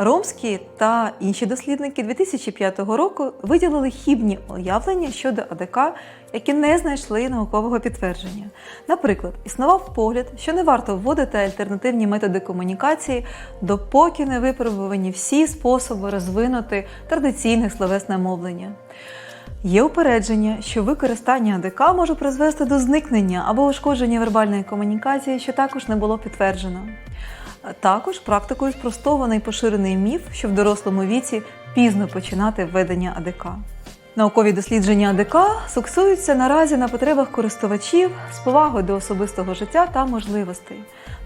Ромські та інші дослідники 2005 року виділили хібні уявлення щодо АДК, які не знайшли наукового підтвердження. Наприклад, існував погляд, що не варто вводити альтернативні методи комунікації, допоки не випробувані всі способи розвинути традиційне словесне мовлення. Є упередження, що використання АДК може призвести до зникнення або ушкодження вербальної комунікації, що також не було підтверджено. Також практикою спростований поширений міф, що в дорослому віці пізно починати введення АДК. Наукові дослідження АДК суксуються наразі на потребах користувачів з повагою до особистого життя та можливостей.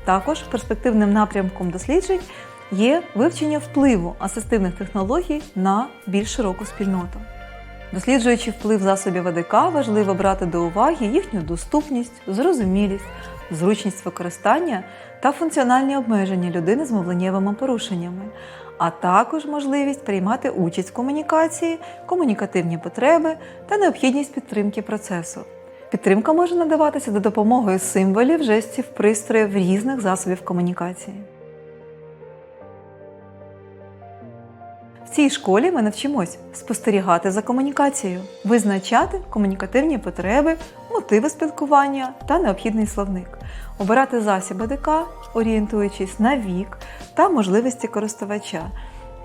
Також перспективним напрямком досліджень є вивчення впливу асистивних технологій на більш широку спільноту. Досліджуючи вплив засобів АДК, важливо брати до уваги їхню доступність, зрозумілість, зручність використання та функціональні обмеження людини з мовленнєвими порушеннями, а також можливість приймати участь в комунікації, комунікативні потреби та необхідність підтримки процесу. Підтримка може надаватися за допомогою символів, жестів, пристроїв різних засобів комунікації. Цій школі ми навчимось спостерігати за комунікацією, визначати комунікативні потреби, мотиви спілкування та необхідний словник, обирати засіб АДК, орієнтуючись на вік та можливості користувача,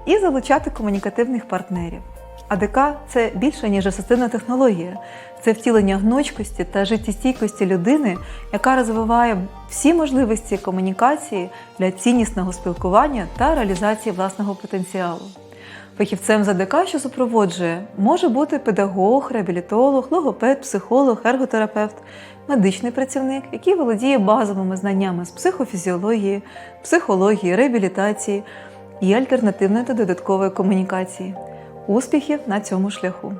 і залучати комунікативних партнерів. АДК це більше, ніж асистивна технологія, це втілення гнучкості та життєстійкості людини, яка розвиває всі можливості комунікації для ціннісного спілкування та реалізації власного потенціалу. Фахівцем за ДК що супроводжує, може бути педагог, реабілітолог, логопед, психолог, ерготерапевт, медичний працівник, який володіє базовими знаннями з психофізіології, психології, реабілітації і альтернативної та додаткової комунікації. Успіхів на цьому шляху!